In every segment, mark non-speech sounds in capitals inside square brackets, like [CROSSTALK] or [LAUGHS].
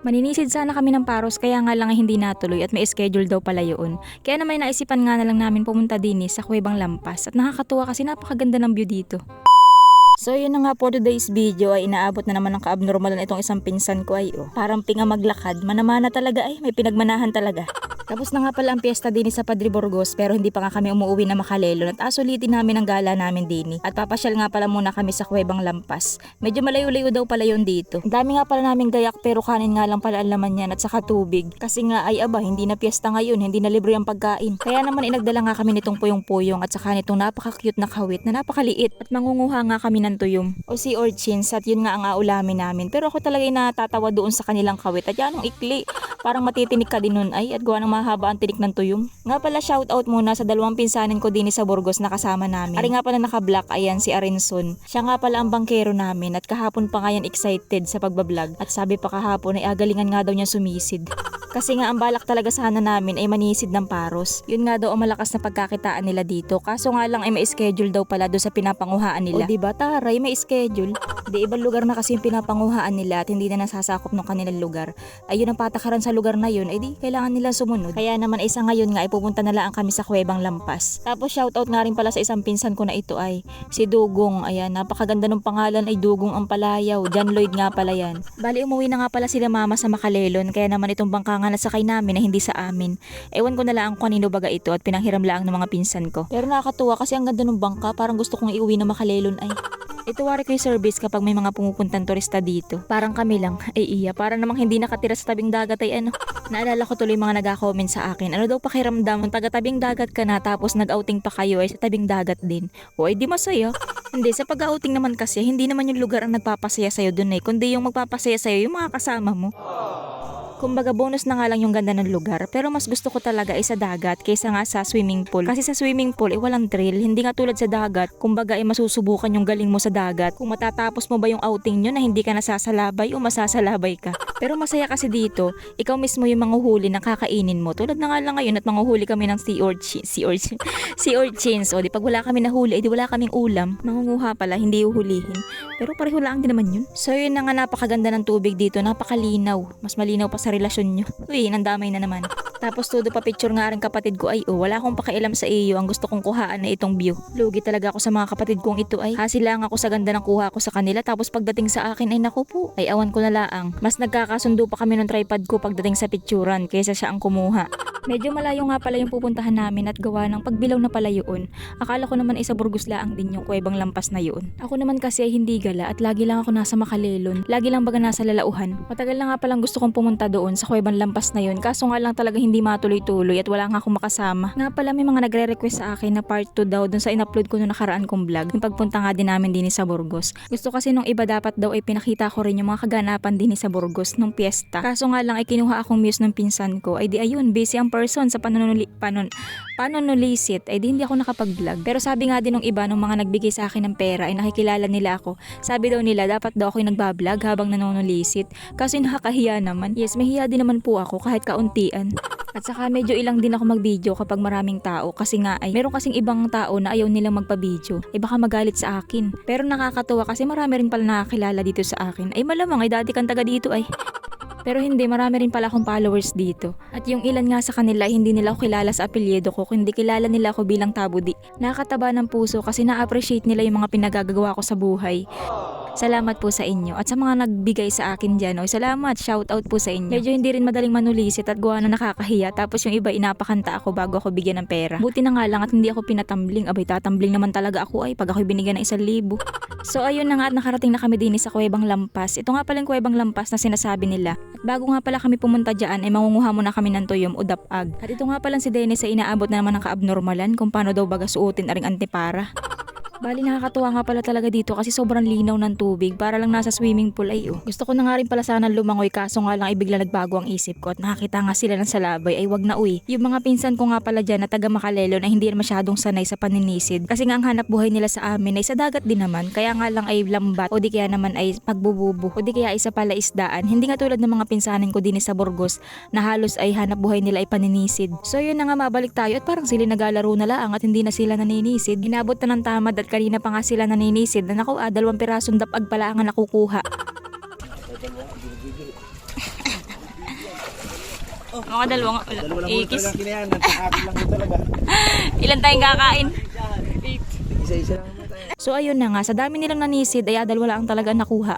Maninisid sana kami ng paros kaya nga lang hindi natuloy at may schedule daw pala yun. Kaya naman naisipan nga na lang namin pumunta din eh, sa Kuwebang Lampas at nakakatuwa kasi napakaganda ng view dito. So yun na nga for today's video ay inaabot na naman ng kaabnormalan itong isang pinsan ko ay oh. Parang pinga maglakad, manamana talaga ay may pinagmanahan talaga. Tapos na nga pala ang piyesta din sa Padre Burgos pero hindi pa nga kami umuwi na makalelo at asulitin namin ang gala namin din At papasyal nga pala muna kami sa Kuwebang Lampas. Medyo malayo-layo daw pala yun dito. Dami nga pala namin gayak pero kanin nga lang pala ang laman yan at saka tubig. Kasi nga ay aba hindi na piyesta ngayon, hindi na libre ang pagkain. Kaya naman inagdala nga kami nitong puyong-puyong at saka nitong napaka-cute na kawit na napakaliit at mangunguha nga kami ng tuyom o si urchins at yun nga ang aulamin namin. Pero ako talaga natatawa doon sa kanilang kawit at yan ang ikli. Parang matitinig ka din nun ay at gawa ng mahaba ang tinik ng tuyom. Nga pala shoutout muna sa dalawang pinsanin ko din sa Burgos na kasama namin. Ari nga pala naka-black ayan si Arinson. Siya nga pala ang bangkero namin at kahapon pa nga yan excited sa pagbablog at sabi pa kahapon ay agalingan nga daw niya sumisid. Kasi nga ang balak talaga sana namin ay manisid ng paros. Yun nga daw ang malakas na pagkakitaan nila dito. Kaso nga lang ay may schedule daw pala doon sa pinapanguhaan nila. O diba taray may schedule. Di ibang lugar na kasi yung pinapanguhaan nila at hindi na nasasakop ng kanilang lugar. Ayun ang patakaran sa lugar na yun, ay di kailangan nila sumunod. Kaya naman ay sa ngayon nga ay pupunta na lang kami sa Kuwebang Lampas. Tapos shoutout nga rin pala sa isang pinsan ko na ito ay si Dugong. Ayan, napakaganda ng pangalan ay Dugong ang palayaw. John Lloyd nga pala yan. Bali umuwi na nga pala sila mama sa Makalelon kaya naman itong bangka nga nasakay namin na hindi sa amin. Ewan ko na lang kung kanino baga ito at pinanghiram lang ng mga pinsan ko. Pero nakakatuwa kasi ang ganda ng bangka parang gusto kong iuwi na Makalelon ay. Ito wari ko service kapag may mga pumupuntang turista dito. Parang kami lang. Ay iya, para namang hindi nakatira sa tabing dagat ay ano. Naalala ko tuloy mga nag-comment sa akin. Ano daw pakiramdam ng taga tabing dagat ka na tapos nag-outing pa kayo ay sa tabing dagat din. O ay di masaya. Hindi, sa pag-outing naman kasi, hindi naman yung lugar ang nagpapasaya sa'yo dun eh. Kundi yung magpapasaya sa'yo, yung mga kasama mo. Kumbaga bonus na nga lang yung ganda ng lugar pero mas gusto ko talaga ay sa dagat kaysa nga sa swimming pool. Kasi sa swimming pool ay walang thrill, hindi nga tulad sa dagat. Kumbaga ay masusubukan yung galing mo sa dagat. Kung matatapos mo ba yung outing nyo na hindi ka nasasalabay o masasalabay ka. Pero masaya kasi dito, ikaw mismo yung manguhuli ng kakainin mo. Tulad na nga lang ngayon at manguhuli kami ng sea urchin, sea urchin, [LAUGHS] sea urchins. O di pag wala kami nahuli, eh, di wala kaming ulam. Mangunguha pala, hindi uhulihin. Pero pareho lang din naman yun. So yun na nga napakaganda ng tubig dito, napakalinaw. Mas malinaw pa sa relasyon nyo. Uy, nandamay na naman. Tapos todo pa picture nga rin kapatid ko ay oh, wala akong pakialam sa iyo, ang gusto kong kuhaan na itong view. Lugi talaga ako sa mga kapatid kong ito ay hasil lang ako sa ganda ng kuha ko sa kanila tapos pagdating sa akin ay naku po, ay awan ko na laang. Mas nagkakasundo pa kami ng tripod ko pagdating sa picturean kaysa siya ang kumuha. Medyo malayo nga pala yung pupuntahan namin at gawa ng pagbilaw na pala yun. Akala ko naman isa Burgos laang din yung kuwebang lampas na yun. Ako naman kasi ay hindi gala at lagi lang ako nasa Makalelon. Lagi lang baga nasa lalauhan. Matagal na nga palang gusto kong pumunta doon sa kuwebang lampas na yun. Kaso nga lang talaga hindi matuloy-tuloy at wala nga akong makasama. Nga pala may mga nagre-request sa akin na part 2 daw dun sa in-upload ko noong nakaraan kong vlog. Yung pagpunta nga din namin din sa Burgos. Gusto kasi nung iba dapat daw ay pinakita ko rin yung mga kaganapan din sa Burgos nung piyesta. Kaso nga lang ay kinuha akong muse ng pinsan ko. Ay di ayun, busy ang person sa panunuli, panon, panonulisit. Ay di hindi ako nakapag-vlog. Pero sabi nga din nung iba nung mga nagbigay sa akin ng pera ay nakikilala nila ako. Sabi daw nila dapat daw ako yung nagbablog habang nanonulisit. Kasi nakakahiya naman. Yes, may hiya din naman po ako kahit kauntian. At saka medyo ilang din ako mag-video kapag maraming tao kasi nga ay meron kasing ibang tao na ayaw nilang magpa-video. Ay baka magalit sa akin. Pero nakakatuwa kasi marami rin pala nakakilala dito sa akin. Ay malamang ay dati kang taga dito ay. Pero hindi, marami rin pala akong followers dito. At yung ilan nga sa kanila, hindi nila ako kilala sa apelyido ko, kundi kilala nila ako bilang tabudi. Nakakataba ng puso kasi na-appreciate nila yung mga pinagagagawa ko sa buhay. Salamat po sa inyo. At sa mga nagbigay sa akin dyan, oh, salamat, shout out po sa inyo. Medyo hindi rin madaling manulisit at gawa na nakakahiya. Tapos yung iba inapakanta ako bago ako bigyan ng pera. Buti na nga lang at hindi ako pinatambling. Abay, tatambling naman talaga ako ay pag ako'y binigyan ng isang libo. So ayun na nga at nakarating na kami din sa Kuwebang Lampas. Ito nga pala yung Kuwebang Lampas na sinasabi nila. At bago nga pala kami pumunta dyan ay mangunguha muna kami ng tuyom o dapag. At ito nga pala si Dennis ay inaabot na naman ng kaabnormalan kung paano daw baga suotin aring antipara. Bali nakakatuwa nga pala talaga dito kasi sobrang linaw ng tubig para lang nasa swimming pool ay oh. Gusto ko na nga rin pala sana lumangoy kaso nga lang ay bigla nagbago ang isip ko at nakakita nga sila ng salabay ay wag na uy. Yung mga pinsan ko nga pala dyan na taga Makalelo na hindi masyadong sanay sa paninisid kasi nga ang hanap buhay nila sa amin ay sa dagat din naman kaya nga lang ay lambat o di kaya naman ay pagbububo o di kaya isa pala isdaan. Hindi nga tulad ng mga pinsanin ko din sa Burgos na halos ay hanap buhay nila ay paninisid. So yun na nga mabalik tayo at parang sila naglalaro na lang at hindi na sila naninisid. Inabot na ng tamad at kanina pa nga sila naninisid na naku ah, dalawang pirasong dapag pala ang nakukuha. Mga dalawang wala. Ikis. [LAUGHS] Ilan tayong kakain? Isa-isa lang. So ayun na nga, sa dami nilang nanisid ay dalawa lang talaga nakuha.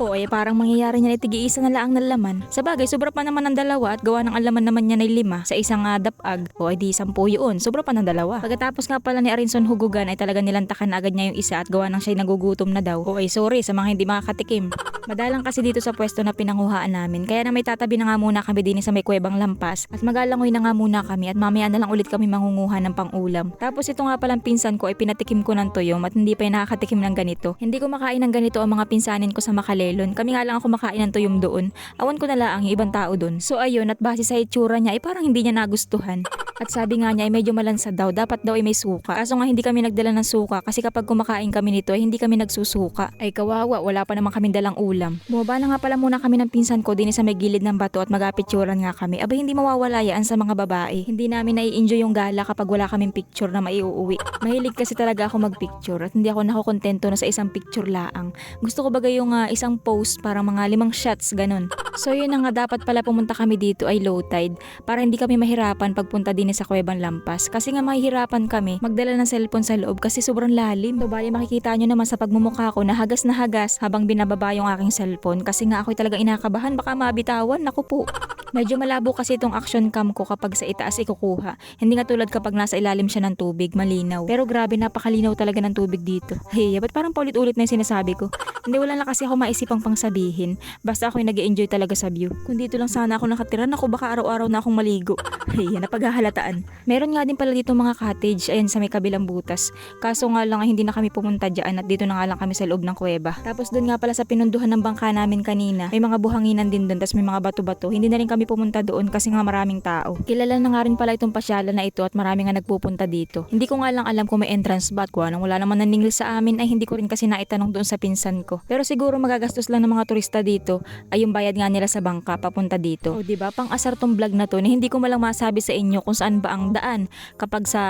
O ay parang mangyayari niya na tigi-isa na lang ng laman. Sa bagay, sobra pa naman ng dalawa at gawa ng alaman naman niya na lima sa isang uh, dapag. O ay di sampu yun, sobra pa ng dalawa. Pagkatapos nga pala ni Arinson hugugan ay talaga nilantakan na agad niya yung isa at gawa ng siya'y nagugutom na daw. O ay sorry sa mga hindi makakatikim. Madalang kasi dito sa pwesto na pinanguhaan namin, kaya na may tatabi na nga muna kami din sa may kuwebang lampas at magalangoy na nga muna kami at mamaya na lang ulit kami mangunguha ng pangulam. Tapos ito nga palang pinsan ko ay pinatikim ko ng tuyong at hindi pa nakakatikim ng ganito. Hindi ko makain ng ganito ang mga pinsanin ko sa Makalelon. Kami nga lang ako makain ng tuyong doon. Awan ko na lang yung ibang tao doon. So ayun at base sa itsura niya ay parang hindi niya nagustuhan. At sabi nga niya ay medyo malansa daw, dapat daw ay may suka. Kaso nga hindi kami nagdala ng suka kasi kapag kumakain kami nito ay hindi kami nagsusuka. Ay kawawa, wala pa naman kaming dalang ulam. Bumaba na nga pala muna kami ng pinsan ko din sa may gilid ng bato at magapicturan nga kami. Abay hindi mawawala yan sa mga babae. Hindi namin nai-enjoy yung gala kapag wala kaming picture na maiuuwi. Mahilig kasi talaga ako magpicture at hindi ako nakokontento na sa isang picture laang. Gusto ko bagay yung ah, isang post para mga limang shots ganun. So yun na nga dapat pala pumunta kami dito ay low tide para hindi kami mahirapan pagpunta din sa Kuwebang Lampas. Kasi nga mahihirapan kami magdala ng cellphone sa loob kasi sobrang lalim. So bali makikita nyo naman sa pagmumukha ko na hagas na hagas habang binababa yung aking cellphone kasi nga ako'y talaga inakabahan baka mabitawan. Naku po. Medyo malabo kasi itong action cam ko kapag sa itaas ikukuha. Hindi nga tulad kapag nasa ilalim siya ng tubig, malinaw. Pero grabe, napakalinaw talaga ng tubig dito. Hey, ba't parang paulit-ulit na yung sinasabi ko? Hindi, wala na kasi ako maisipang pang sabihin. Basta ako'y nag enjoy talaga sa view. Kung dito lang sana ako nakatira, naku baka araw-araw na akong maligo. [LAUGHS] Hey, napaghahalataan. Meron nga din pala dito mga cottage, ayan sa may kabilang butas. Kaso nga lang hindi na kami pumunta dyan at dito na nga lang kami sa loob ng kuweba. Tapos doon nga pala sa pinunduhan ng bangka namin kanina, may mga buhanginan din doon, tapos may mga bato-bato. Hindi na rin kami pumunta doon kasi nga maraming tao. Kilala na nga rin pala itong pasyalan na ito at marami nga nagpupunta dito. Hindi ko nga lang alam kung may entrance ba at kung wala naman naningil sa amin ay hindi ko rin kasi naitanong doon sa pinsan ko. Pero siguro magagastos lang ng mga turista dito ay yung bayad nga nila sa bangka papunta dito. O di ba pang asar tong vlog na to na hindi ko malang masabi sa inyo kung saan ba ang daan kapag sa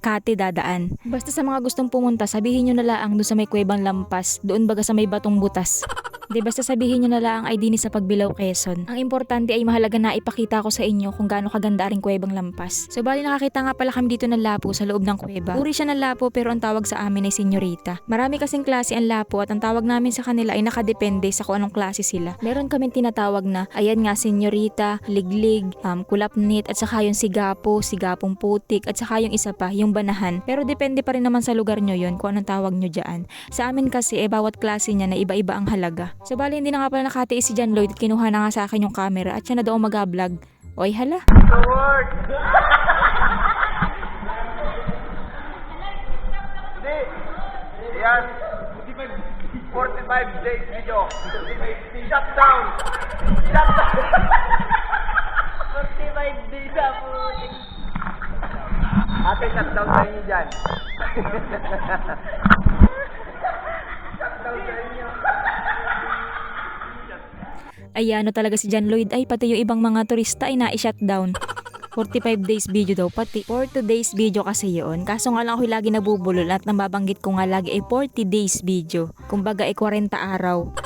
Kati dadaan. Basta sa mga gustong pumunta, sabihin nyo na lang doon sa may kuwebang lampas, doon baga sa may batong butas. [LAUGHS] Di basta sabihin nyo na lang ay dini sa Pagbilao, Quezon. Ang importante ay mahalaga na ipakita ko sa inyo kung gaano kaganda ring kuwebang lampas. So bali nakakita nga pala kami dito ng lapo sa loob ng kuweba. Uri siya ng lapo pero ang tawag sa amin ay senyorita. Marami kasing klase ang lapo at ang tawag namin sa kanila ay nakadepende sa kung anong klase sila. Meron kaming tinatawag na ayan nga senyorita, liglig, um, kulapnit at saka yung sigapo, sigapong putik at saka yung isa pa, yung banahan. Pero depende pa rin naman sa lugar nyo yon kung anong tawag nyo dyan. Sa amin kasi eh bawat klase niya na iba-iba ang halaga. So bali hindi na nga pala nakatiis si John Lloyd at kinuha na nga sa akin yung camera at siya na daw mag-vlog. Oy hala. Hindi. Yan. 45 days video. Shut down. Shut down. 45 days na. Ate, shut down sa inyo dyan. Ay ano talaga si John Lloyd ay pati yung ibang mga turista ay na-shutdown. 45 days video daw pati. 40 days video kasi yun. Kaso nga lang ako lagi nabubulol at nababanggit ko nga lagi ay 40 days video. Kumbaga ay 40 araw.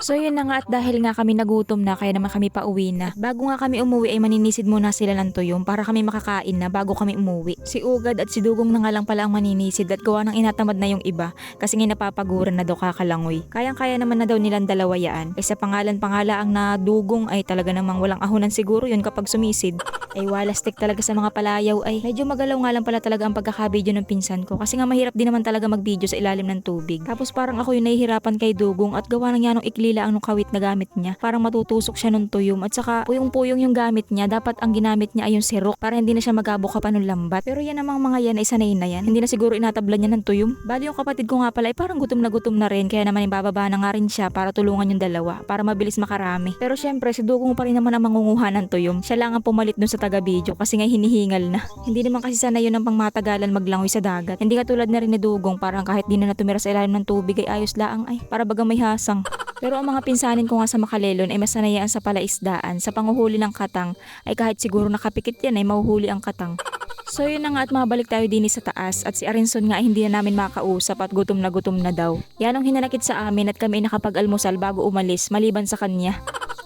So yun na nga at dahil nga kami nagutom na kaya naman kami pa uwi na. Bago nga kami umuwi ay maninisid muna sila ng tuyong para kami makakain na bago kami umuwi. Si Ugad at si Dugong na nga lang pala ang maninisid at gawa ng inatamad na yung iba kasi nga napapaguran na daw kakalangoy. Kayang-kaya naman na daw nilang dalawa yaan. Eh sa pangalan pangala ang na Dugong ay talaga namang walang ahunan siguro yun kapag sumisid. Ay walastik talaga sa mga palayaw ay medyo magalaw nga lang pala talaga ang pagkakabidyo ng pinsan ko kasi nga mahirap din naman talaga magbidyo sa ilalim ng tubig. Tapos parang ako yung nahihirapan kay Dugong at gawa ng yanong ikli lang nung kawit na gamit niya. Parang matutusok siya nung tuyom at saka puyong-puyong yung gamit niya. Dapat ang ginamit niya ay yung sirok para hindi na siya magabuka pa ng lambat. Pero yan namang mga yan ay sanay na yan. Hindi na siguro inatablan niya ng tuyom. Bali yung kapatid ko nga pala ay parang gutom na gutom na rin kaya naman ibababa na nga rin siya para tulungan yung dalawa para mabilis makarami. Pero syempre si Dugong pa rin naman ang mangunguha ng tuyom. Siya lang ang pumalit dun sa taga-video kasi nga hinihingal na. Hindi naman kasi sana yun ang pangmatagalan maglangoy sa dagat. Hindi katulad na rin ni Dugong parang kahit di na natumira sa ilalim ng tubig ay ayos laang ay para bagang may hasang. Pero ang mga pinsanin ko nga sa Makalelon ay masanayaan sa palaisdaan, sa panguhuli ng katang, ay kahit siguro nakapikit yan ay mahuhuli ang katang. So yun na nga at mabalik tayo din sa taas at si Arinson nga hindi na namin makausap at gutom na gutom na daw. Yan ang hinanakit sa amin at kami ay nakapag-almusal bago umalis maliban sa kanya.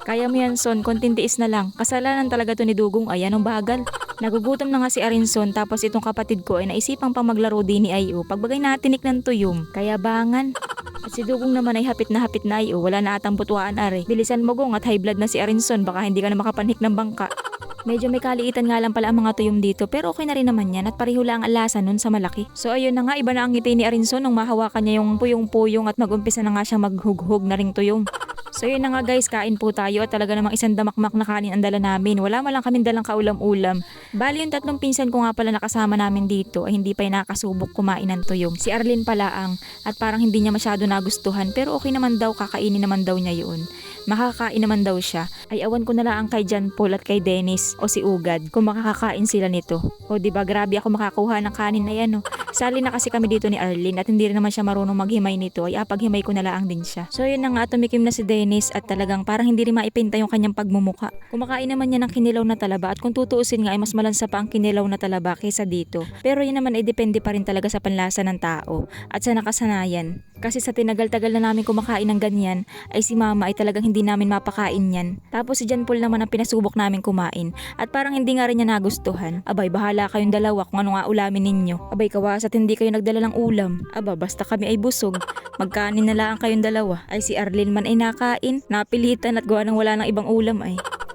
Kaya mo yan, Son. Konting tiis na lang. Kasalanan talaga to ni Dugong. Ay, anong bagal? Nagugutom na nga si Arinson tapos itong kapatid ko ay naisipang pang maglaro din ni Ayo pagbagay natinik ng tuyom. Kaya bangan. At si Dugong naman ay hapit na hapit na Ayo. Wala na atang butuan are. Bilisan mo gong at high blood na si Arinson. Baka hindi ka na makapanhik ng bangka. Medyo may kaliitan nga lang pala ang mga tuyom dito pero okay na rin naman yan at pareho lang ang lasa nun sa malaki. So ayun na nga, iba na ang ngiti ni Arinson nung mahawakan niya yung puyong-puyong at mag-umpisa na nga siyang maghughog na ring tuyom. So yun na nga guys, kain po tayo at talaga namang isang damakmak na kanin ang dala namin. Wala man lang kaming dalang kaulam-ulam. Bali yung tatlong pinsan ko nga pala nakasama namin dito ay hindi pa nakasubok kumain ng tuyom. Si Arlene pala ang at parang hindi niya masyado nagustuhan pero okay naman daw kakainin naman daw niya yun. Makakain naman daw siya. Ay awan ko na lang kay John Paul at kay Dennis o si Ugad kung makakakain sila nito. O di ba grabe ako makakuha ng kanin na yan oh. Sali na kasi kami dito ni Arlene at hindi rin naman siya marunong maghimay nito ay apaghimay ko na lang din siya. So yun na nga tumikim na si Dennis at talagang parang hindi rin maipinta yung kanyang pagmumuka. Kumakain naman niya ng kinilaw na talaba at kung tutuusin nga ay mas malansa pa ang kinilaw na talaba kaysa dito. Pero yun naman ay depende pa rin talaga sa panlasa ng tao at sa nakasanayan. Kasi sa tinagal-tagal na namin kumakain ng ganyan ay si mama ay talagang hindi namin mapakain yan. Tapos si John Paul naman ang pinasubok namin kumain at parang hindi nga rin niya nagustuhan. Abay bahala kayong dalawa kung ano nga ulamin ninyo. Abay kawas at hindi kayo nagdala ng ulam. Aba basta kami ay busog. Magkanin na lang kayong dalawa. Ay si Arlene man ay nakain, napilitan at gawa ng wala ng ibang ulam ay.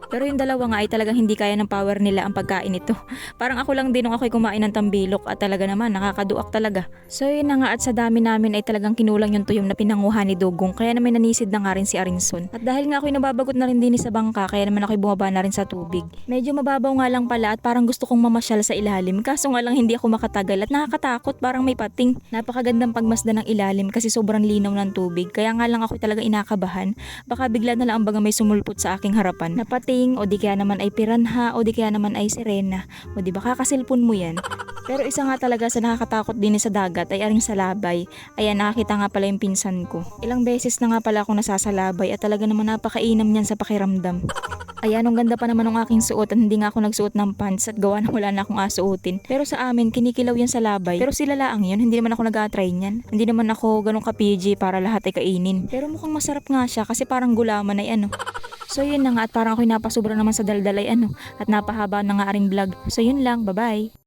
Pero yung dalawa nga ay talagang hindi kaya ng power nila ang pagkain ito. Parang ako lang din nung ako'y kumain ng tambilok at talaga naman nakakaduak talaga. So yun na nga at sa dami namin ay talagang kinulang yung tuyom na pinanguha ni Dugong kaya naman nanisid na nga rin si Arinson. At dahil nga ako'y nababagot na rin din sa bangka kaya naman ako'y bumaba na rin sa tubig. Medyo mababaw nga lang pala at parang gusto kong mamasyal sa ilalim kaso nga lang hindi ako makatagal at nakakatakot parang may pating. Napakagandang pagmasdan ng ilalim kasi sobrang linaw ng tubig kaya nga lang ako talaga inakabahan. Baka bigla na lang ang baga may sumulpot sa aking harapan. Napating o di kaya naman ay piranha o di kaya naman ay sirena o di ba kakasilpon mo yan. Pero isa nga talaga sa nakakatakot din sa dagat ay aring salabay. Ayan nakakita nga pala yung pinsan ko. Ilang beses na nga pala ako nasasalabay at talaga naman napakainam niyan sa pakiramdam. Ayan, ang ganda pa naman ng aking suot at hindi nga ako nagsuot ng pants at gawa na wala na akong asuotin. Pero sa amin, kinikilaw yan sa labay. Pero sila laang yun, hindi naman ako nag-try niyan. Hindi naman ako ganun ka-PG para lahat ay kainin. Pero mukhang masarap nga siya kasi parang gulaman ay ano. So yun na nga at parang ako'y napasubra naman sa daldalay ano at napahaba na nga aring vlog. So yun lang, bye-bye.